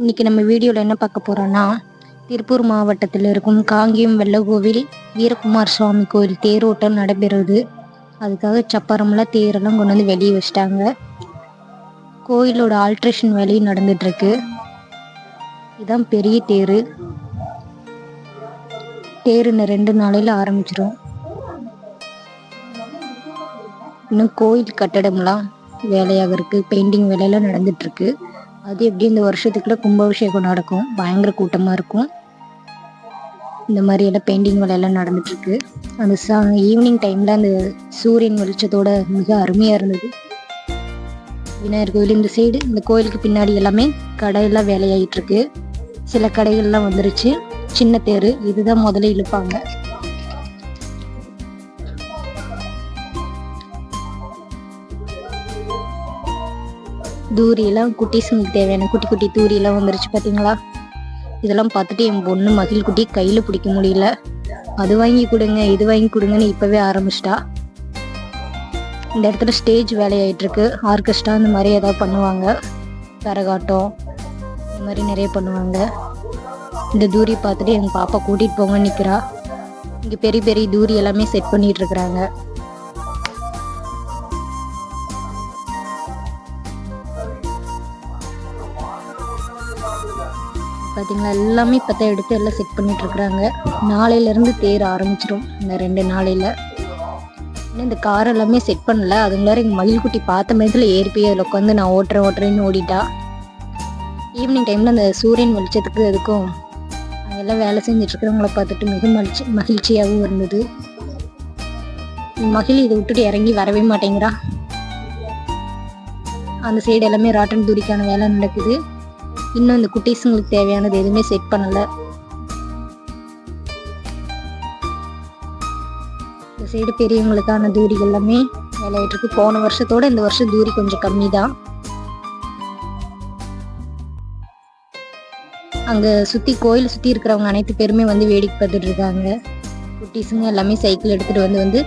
இன்னைக்கு நம்ம வீடியோவில் என்ன பார்க்க போகிறோன்னா திருப்பூர் மாவட்டத்தில் இருக்கும் காங்கியம் வெள்ளகோவில் வீரகுமார் சுவாமி கோயில் தேரோட்டம் நடைபெறுது. அதுக்காக சப்பரம்லாம் தேரெல்லாம் கொண்டு வந்து வெளியே வச்சிட்டாங்க. கோயிலோட ஆல்ட்ரேஷன் வேலையும் நடந்துட்டுருக்கு. இதுதான் பெரிய தேர். தேர் இன்னும் ரெண்டு நாளையில் ஆரம்பிச்சிடும் இன்னும் கோயில் கட்டடம்லாம் வேலையாக இருக்குது பெயிண்டிங் வேலையெல்லாம் நடந்துட்டுருக்கு. அது எப்படி இந்த வருஷத்துக்குள்ள கும்பாபிஷேகம் நடக்கும்? பயங்கர கூட்டமா இருக்கும். இந்த மாதிரி எல்லாம் பெயிண்டிங் வேலையெல்லாம் நடந்துட்டு இருக்கு அந்த ஈவினிங் டைம்ல அந்த சூரியன் வெளிச்சத்தோட மிக அருமையா இருந்தது. விநாயகர் கோயில் இந்த சைடு இந்த கோயிலுக்கு பின்னாடி எல்லாமே கடையெல்லாம் வேலையாயிட்டு இருக்கு சில கடைகள்லாம் வந்துருச்சு. சின்ன தேர் இதுதான் முதல்ல இழுப்பாங்க. தூரியெல்லாம் குட்டீஸுங்களுக்கு தேவையான குட்டி குட்டி தூரியெல்லாம் வந்துருச்சு பார்த்தீங்களா இதெல்லாம் பார்த்துட்டு என் பொண்ணு மகிழ் குட்டி கையில் பிடிக்க முடியல. அது வாங்கி கொடுங்க இது வாங்கி கொடுங்கன்னு இப்போவே ஆரம்பிச்சிட்டா. இந்த இடத்துல ஸ்டேஜ் வேலையாயிட்டு இருக்கு ஆர்கெஸ்ட்ரா இந்த மாதிரி ஏதாவது பண்ணுவாங்க. கரகாட்டம் இந்த மாதிரி நிறைய பண்ணுவாங்க. இந்த தூரி பார்த்துட்டு எங்கள் பாப்பா கூட்டிகிட்டு போங்கன்னு நிற்கிறா இங்கே பெரிய பெரிய தூரி எல்லாமே செட் பண்ணிட்டு பார்த்தீங்களா எல்லாமே இப்போ தான் எடுத்து எல்லாம் செட் பண்ணிட்டு இருக்கிறாங்க. நாளையிலேருந்து தேர் ஆரம்பிச்சிடும் இந்த ரெண்டு நாளையில். இன்னும் இந்த கார் எல்லாமே செட் பண்ணல. அதுங்களார எங்கள் மகிழ்குட்டி பார்த்த மேத்தில் ஏறி போய் அதில் உட்காந்து நான் ஓட்டுறேன் ஓட்டுறேன்னு ஓடிட்டா. ஈவினிங் டைமில் அந்த சூரியன் வெளிச்சத்துக்கு அதுக்கும் அங்கெல்லாம் வேலை செஞ்சுட்டு இருக்கிறவங்கள பார்த்துட்டு மிக மகிழ்ச்சி மகிழ்ச்சியாகவும் இருந்தது. மகிழ் இதை விட்டுட்டு இறங்கி வரவே மாட்டேங்கிறா. அந்த சைடு எல்லாமே ராட்டன் தூரிக்கான வேலை நடக்குது. இன்னும் இந்த குட்டீஸுங்களுக்கு தேவையானது எதுவுமே செட் பண்ணலை. இந்த சைடு பெரியவங்களுக்கான தூரிகள் எல்லாமே விளையாட்டு இருக்கு போன வருஷத்தோட இந்த வருஷம் தூரி கொஞ்சம் கம்மி தான் அங்க சுத்தி கோயில் சுத்தி இருக்கிறவங்க அனைத்து பேருமே வந்து வேடிக்கை பார்த்துட்டு இருக்காங்க. குட்டீஸுங்க எல்லாமே சைக்கிள் எடுத்துட்டு வந்து வந்து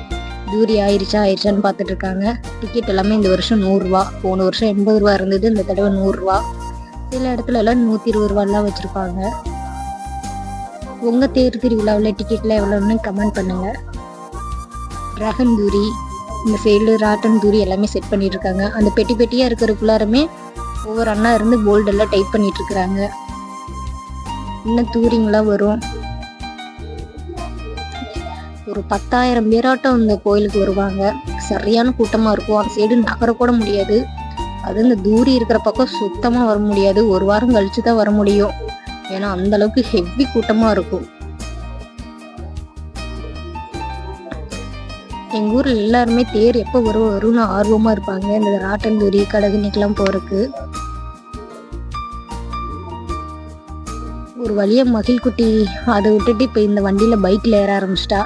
தூரி ஆயிடுச்சா ஆயிடுச்சான்னு பார்த்துட்டு இருக்காங்க. டிக்கெட் எல்லாமே இந்த வருஷம் நூறுரூவா போன வருஷம் எண்பது ரூபா இருந்தது இந்த தடவை நூறுரூவா சில இடத்துல எல்லாம் நூற்றி இருபது ரூபாலாம் வச்சுருப்பாங்க. உங்கள் தேர் திருவிழாவில் டிக்கெட்லாம் எவ்வளோன்னு கமெண்ட் பண்ணுங்க. ரகன் தூரி இந்த சைடு ராட்டன் தூரி எல்லாமே செட் பண்ணிட்டு இருக்காங்க அந்த பெட்டி பெட்டியாக இருக்கிறக்குள்ளாருமே ஒவ்வொரு அண்ணா இருந்து போல்டெல்லாம் டைப் பண்ணிட்டு இருக்கிறாங்க இன்னும் தூரிங்களாம் வரும். ஒரு பத்தாயிரம் பேராட்டம் இந்த கோயிலுக்கு வருவாங்க. சரியான கூட்டமாக இருக்கும். அந்த சைடு நகர கூட முடியாது. அது இந்த தூரி இருக்கிற பக்கம் சுத்தமாக வர முடியாது. ஒரு வாரம் கழிச்சு தான் வர முடியும். ஏன்னா அந்த அளவுக்கு ஹெவி கூட்டமாக இருக்கும். எங்கள் ஊரில் எல்லாருமே தேர் எப்போ வரும்? வரும்னு ஆர்வமாக இருப்பாங்க. இந்த ராட்டந்தூரி கடகுனிக்கெல்லாம் போகிறதுக்கு ஒரு வழியாக மகிழ் குட்டி அதை விட்டுட்டு இப்போ இந்த வண்டியில் பைக்கில் ஏற ஆரம்பிச்சிட்டா.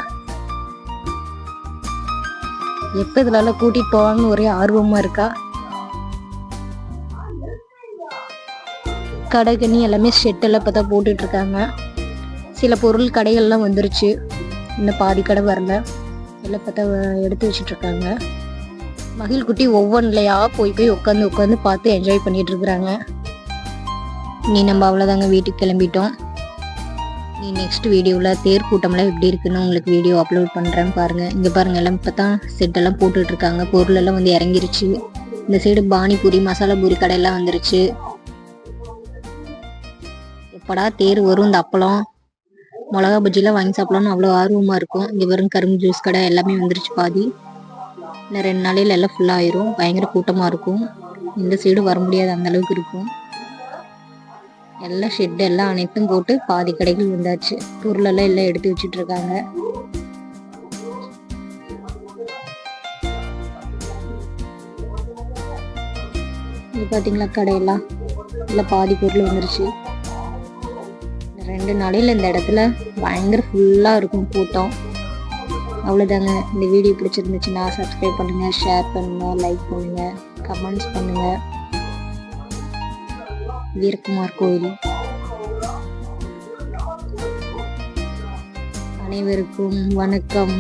எப்போ இதனால கூட்டிகிட்டு போவாங்கன்னு ஒரே ஆர்வமாக இருக்கா? கடைகன்னு எல்லாமே ஷெட்டெல்லாம் இப்போ தான் போட்டுட்ருக்காங்க. சில பொருள் கடைகள்லாம் வந்துருச்சு. இன்னும் பாதி கடை வரல. எல்லாம் பார்த்தா எடுத்து வச்சுட்டு இருக்காங்க மகிழ் குட்டி போய் போய் உட்காந்து உட்காந்து பார்த்து என்ஜாய் பண்ணிகிட்ருக்குறாங்க இருக்கிறாங்க நீ நம்ம அவ்வளோதாங்க வீட்டுக்கு கிளம்பிட்டோம். நீ நெக்ஸ்ட் வீடியோவில் தேர் கூட்டம்லாம் எப்படி இருக்குன்னு உங்களுக்கு வீடியோ அப்லோட் பண்ணுறேன் பாருங்கள் இங்கே பாருங்கள் எல்லாம் இப்போ தான் செட்டெல்லாம் போட்டுட்ருக்காங்க. இருக்காங்க வந்து இறங்கிருச்சு. இந்த சைடு பானிபூரி மசாலா பூரி கடையெல்லாம் வந்துருச்சு. எப்படா தேர் வரும் இந்த அப்பளம்? மிளகா பஜ்ஜிலாம் வாங்கி சாப்பிடலாம்னு அவ்வளோ ஆர்வமாக இருக்கும். இங்கே வரும் கரும்பு ஜூஸ் கடை எல்லாமே வந்துருச்சு பாதி. இன்னும் ரெண்டு நாளையில் எல்லாம் ஃபுல்லாக ஆயிரும். பயங்கர கூட்டமாக இருக்கும். இந்த சைடு வர முடியாது அந்த அளவுக்கு இருக்கும். எல்லாம் ஷெட் எல்லாம் அனைத்தும் போட்டு பாதி கடைகள் வந்தாச்சு. பொருளெல்லாம் எல்லாம் எடுத்து வச்சுட்டு இருக்காங்க. இது பார்த்தீங்களா கடையெல்லாம்? இல்லை பாதி பொருள் வந்துருச்சு. ரெண்டு நாளையில் இந்த இடத்துல பயங்கர ஃபுல்லாக இருக்கும் கூட்டம். அவ்வளோதாங்க இந்த வீடியோ பிடிச்சிருந்துச்சுன்னா சப்ஸ்கிரைப் பண்ணுங்கள் ஷேர் பண்ணுங்கள் லைக் பண்ணுங்கள் கமெண்ட்ஸ் பண்ணுங்கள் வீரகுமார் கோயில். அனைவருக்கும் வணக்கம்.